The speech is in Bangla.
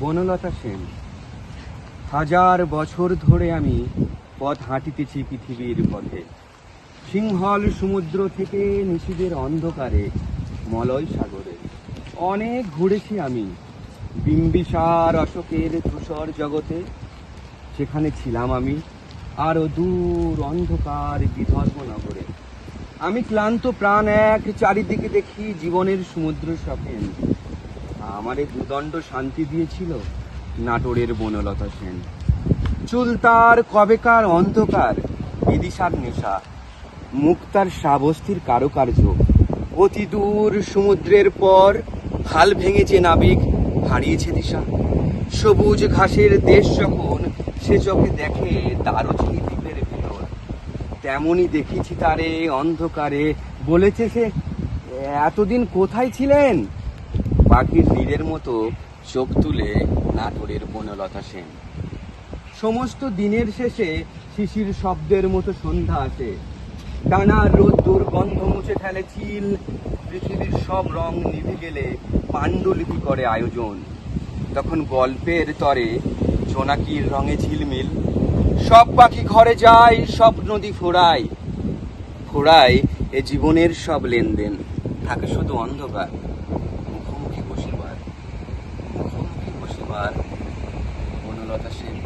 বনলতা সেন, হাজার বছর ধরে আমি পথ হাঁটিতেছি পৃথিবীর পথে। সিংহল সমুদ্র থেকে নিশিদের অন্ধকারে, মলয় সাগরে। অনেক ঘুরেছি আমি বিম্বিসার অশোকের ধূসর জগতে। সেখানে ছিলাম আমি আরও দূর অন্ধকার বিদর্ভ নগরে। আমি ক্লান্ত প্রাণ এক চারিদিকে দেখি জীবনের সমুদ্র সপেন। আমারে দুদণ্ড শান্তি দিয়েছিল নাটোরের বনলতা সেন। চুল তার কবেকার অন্ধকার, বিদিশার নেশা মুক্তার শ্রাবস্তির কারুকার্য। অতি দূর সমুদ্রের পর হাল ভেঙেছে নাবিক, হারিয়েছে দিশা। সবুজ ঘাসের দেশ যখন সে চোখে দেখে, তারও চিনি দ্বীপের ভেতর। তেমনই দেখেছি তারে অন্ধকারে। বলেছে সে, এতদিন কোথায় ছিলেন? পাখির নীড়ের মতো চোখ তুলে নাটোরের বনলতা সেন। সমস্ত দিনের শেষে শিশির শব্দের মতো সন্ধ্যা আসে। টানা রোদ দুর্গন্ধ মুছে ফেলে চিল পৃথিবীর সব রং নিভে গেলে পাণ্ডুলিপি করে আয়োজন। তখন গল্পের তরে জোনাকির রঙে ঝিলমিল। সব পাখি ঘরে যায়, সব নদী ফোড়ায় ফোড়ায় এ জীবনের সব লেনদেন। থাকে শুধু অন্ধকার। মুখোমুখি বনলতা সেন।